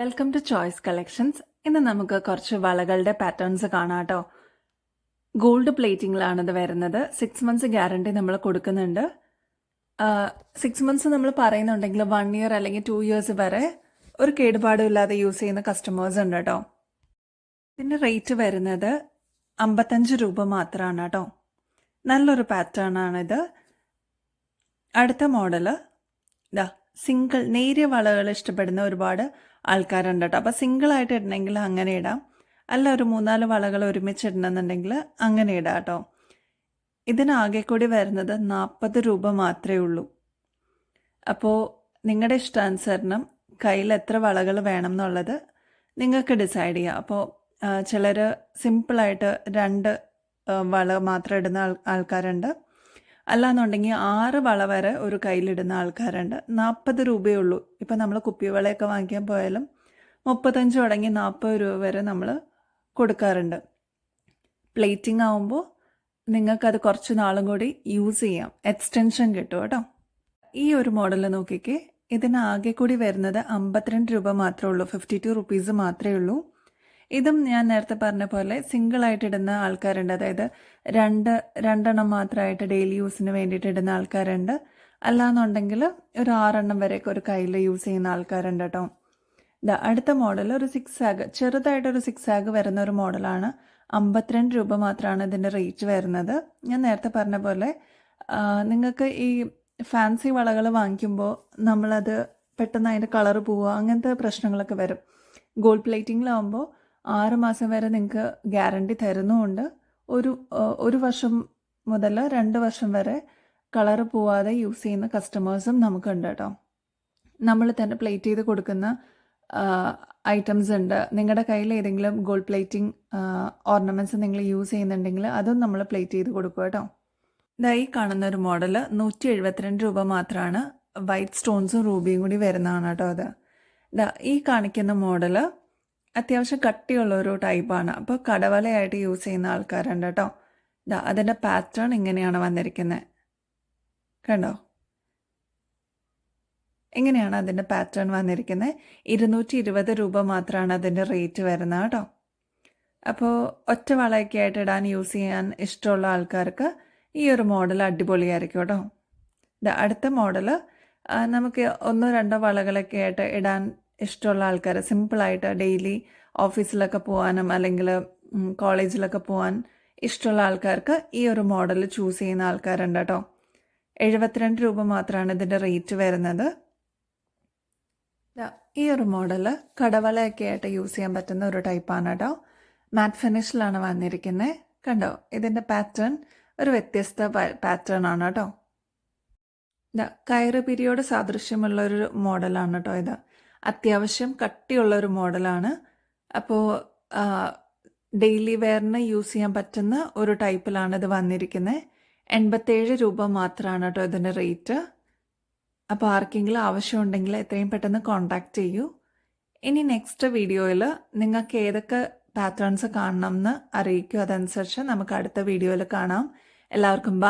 Welcome to choice collections ഇന്ന് നമുക്ക് കുറച്ച് വളകളുടെ പാറ്റേൺസ് കാണാം കേട്ടോ ഗോൾഡ് ഇത് വരുന്നത്. സിക്സ് മന്ത്സ് ഗ്യാരണ്ടി നമ്മൾ കൊടുക്കുന്നുണ്ട്. സിക്സ് മന്ത്സ് നമ്മൾ പറയുന്നുണ്ടെങ്കിൽ വൺ ഇയർ അല്ലെങ്കിൽ ടു ഇയേഴ്സ് വരെ ഒരു കേടുപാടും ഇല്ലാതെ യൂസ് ചെയ്യുന്ന കസ്റ്റമേഴ്സ് ഉണ്ട് കേട്ടോ. ഇതിന്റെ റേറ്റ് വരുന്നത് അമ്പത്തഞ്ച് രൂപ മാത്രമാണ് കേട്ടോ. നല്ലൊരു പാറ്റേൺ ആണിത് അടുത്ത മോഡൽ ഇതാ സിംഗിൾ നേരിയ വളകൾ ഇഷ്ടപ്പെടുന്ന ഒരുപാട് ആൾക്കാരുണ്ട് കേട്ടോ അപ്പോൾ സിംഗിൾ ആയിട്ട് ഇടണമെങ്കിൽ അങ്ങനെ ഇടാം. അല്ല ഒരു മൂന്നാൽ വളകൾ ഒരുമിച്ച് ഇടണമെന്നുണ്ടെങ്കിൽ അങ്ങനെ ഇടാം കേട്ടോ. ഇതിനാകെ കൂടി വരുന്നത് നാൽപ്പത് രൂപ മാത്രമേ ഉള്ളൂ. അപ്പോൾ നിങ്ങളുടെ ഇഷ്ടാനുസരണം കയ്യിൽ എത്ര വളകൾ വേണം എന്നുള്ളത് നിങ്ങൾക്ക് ഡിസൈഡ് ചെയ്യാം. അപ്പോൾ ചിലർ സിമ്പിളായിട്ട് രണ്ട് വള മാത്രം ഇടുന്ന ആൾ ആൾക്കാരുണ്ട്. അല്ലാന്നുണ്ടെങ്കിൽ ആറ് വള വരെ ഒരു കയ്യിലിടുന്ന ആൾക്കാരുണ്ട്. നാൽപ്പത് രൂപയേ ഉള്ളൂ. ഇപ്പം നമ്മൾ കുപ്പിവളയൊക്കെ വാങ്ങിക്കാൻ പോയാലും മുപ്പത്തഞ്ച് തുടങ്ങി നാൽപ്പത് രൂപ വരെ നമ്മൾ കൊടുക്കാറുണ്ട്. പ്ലേറ്റിംഗ് ആവുമ്പോൾ നിങ്ങൾക്കത് കുറച്ച് നാളും കൂടി യൂസ് ചെയ്യാം. എക്സ്റ്റൻഷൻ കിട്ടും കേട്ടോ. ഈ ഒരു മോഡൽ നോക്കിക്കേ ഇതിന് ആകെ കൂടി വരുന്നത് അമ്പത്തിരണ്ട് രൂപ മാത്രമേ ഉള്ളൂ. ഫിഫ്റ്റി ടു റുപ്പീസ് മാത്രമേ ഉള്ളൂ. ഇതും ഞാൻ നേരത്തെ പറഞ്ഞ പോലെ സിംഗിൾ ആയിട്ട് ഇടുന്ന ആൾക്കാരുണ്ട്. അതായത് രണ്ട് രണ്ടെണ്ണം മാത്രമായിട്ട് ഡെയിലി യൂസിന് വേണ്ടിയിട്ട് ഇടുന്ന ആൾക്കാരുണ്ട്. അല്ലാന്നുണ്ടെങ്കിൽ ഒരു ആറെണ്ണം വരെയൊക്കെ ഒരു കയ്യിൽ യൂസ് ചെയ്യുന്ന ആൾക്കാരുണ്ട് കേട്ടോ. ദാ അടുത്ത മോഡൽ ഒരു സിക്സ് ആഗ് ചെറുതായിട്ടൊരു സിക്സ് ആഗ് വരുന്ന ഒരു മോഡലാണ് അമ്പത്തിരണ്ട് രൂപ മാത്രമാണ് ഇതിന്റെ റേറ്റ് വരുന്നത്. ഞാൻ നേരത്തെ പറഞ്ഞ പോലെ നിങ്ങൾക്ക് ഈ ഫാൻസി വളകൾ വാങ്ങിക്കുമ്പോൾ നമ്മളത് പെട്ടെന്ന് അതിന്റെ കളർ പോവുക അങ്ങനത്തെ പ്രശ്നങ്ങളൊക്കെ വരും. ഗോൾഡ് പ്ലേറ്റിങ്ങിലാവുമ്പോൾ ആറ് മാസം വരെ നിങ്ങൾക്ക് ഗ്യാരണ്ടി തരുന്നുമുണ്ട്. ഒരു ഒരു വർഷം മുതൽ രണ്ട് വർഷം വരെ കളർ പോവാതെ യൂസ് ചെയ്യുന്ന കസ്റ്റമേഴ്സും നമുക്കുണ്ട് കേട്ടോ. നമ്മൾ തന്നെ പ്ലേറ്റ് ചെയ്ത് കൊടുക്കുന്ന ഐറ്റംസ് ഉണ്ട്. നിങ്ങളുടെ കയ്യിൽ ഏതെങ്കിലും ഗോൾഡ് പ്ലേറ്റിംഗ് ഓർണമെന്റ്സ് നിങ്ങൾ യൂസ് ചെയ്യുന്നുണ്ടെങ്കിൽ അതും നമ്മൾ പ്ലേറ്റ് ചെയ്ത് കൊടുക്കും കേട്ടോ. ഇതാ ഈ കാണുന്ന ഒരു മോഡൽ നൂറ്റി എഴുപത്തിരണ്ട് രൂപ മാത്രമാണ് വൈറ്റ് സ്റ്റോൺസും റൂബിയും കൂടി വരുന്നതാണ് കേട്ടോ അത്. ഇതാ ഈ കാണിക്കുന്ന മോഡൽ അത്യാവശ്യം കട്ടിയുള്ള ഒരു ടൈപ്പാണ്. അപ്പോൾ കടവലയായിട്ട് യൂസ് ചെയ്യുന്ന ആൾക്കാരുണ്ട് കേട്ടോ. ഇതാ അതിന്റെ പാറ്റേൺ ഇങ്ങനെയാണ് വന്നിരിക്കുന്നത് കണ്ടോ? ഇങ്ങനെയാണ് അതിന്റെ പാറ്റേൺ വന്നിരിക്കുന്നത് ഇരുന്നൂറ്റി ഇരുപത് രൂപ മാത്രമാണ് അതിന്റെ റേറ്റ് വരുന്നത് കേട്ടോ. അപ്പോൾ ഒറ്റ വളയൊക്കെ ആയിട്ട് ഇടാൻ യൂസ് ചെയ്യാൻ ഇഷ്ടമുള്ള ആൾക്കാർക്ക് ഈ ഒരു മോഡൽ അടിപൊളിയായിരിക്കും കേട്ടോ. അടുത്ത മോഡൽ നമുക്ക് ഒന്നോ രണ്ടോ വളകളൊക്കെ ആയിട്ട് ഇടാൻ ഇഷ്ടമുള്ള ആൾക്കാർ സിമ്പിളായിട്ട് ഡെയിലി ഓഫീസിലൊക്കെ പോകാനും അല്ലെങ്കിൽ കോളേജിലൊക്കെ പോകാൻ ഇഷ്ടമുള്ള ആൾക്കാർക്ക് ഈ ഒരു മോഡൽ ചൂസ് ചെയ്യുന്ന ആൾക്കാരുണ്ട് കേട്ടോ. എഴുപത്തിരണ്ട് രൂപ മാത്രമാണ് ഇതിന്റെ റേറ്റ് വരുന്നത്. ഈ ഒരു മോഡൽ കടവളയൊക്കെ ആയിട്ട് യൂസ് ചെയ്യാൻ പറ്റുന്ന ഒരു ടൈപ്പാണ് കേട്ടോ. മാറ്റ് ഫിനിഷിലാണ് വന്നിരിക്കുന്നത് കണ്ടോ? ഇതിന്റെ പാറ്റേൺ ഒരു വ്യത്യസ്ത പാറ്റേൺ ആണ് കേട്ടോ. കയറ് പിരിയോട് സാദൃശ്യമുള്ള ഒരു മോഡലാണ് കേട്ടോ ഇത്. അത്യാവശ്യം കട്ടിയുള്ള ഒരു മോഡലാണ്. അപ്പോൾ ഡെയിലി വെയറിന് യൂസ് ചെയ്യാൻ പറ്റുന്ന ഒരു ടൈപ്പിലാണ് ഇത് വന്നിരിക്കുന്നത് എൺപത്തേഴ് രൂപ മാത്രമാണ് കേട്ടോ ഇതിന്റെ റേറ്റ്. അപ്പോൾ ആർക്കെങ്കിലും ആവശ്യമുണ്ടെങ്കിൽ എത്രയും പെട്ടെന്ന് കോൺടാക്റ്റ് ചെയ്യൂ. ഇനി നെക്സ്റ്റ് വീഡിയോയിൽ നിങ്ങൾക്ക് ഏതൊക്കെ പാറ്റേൺസ് കാണണം എന്ന് അറിയിക്കും. അതനുസരിച്ച് നമുക്ക് അടുത്ത വീഡിയോയിൽ കാണാം. എല്ലാവർക്കും ബൈ.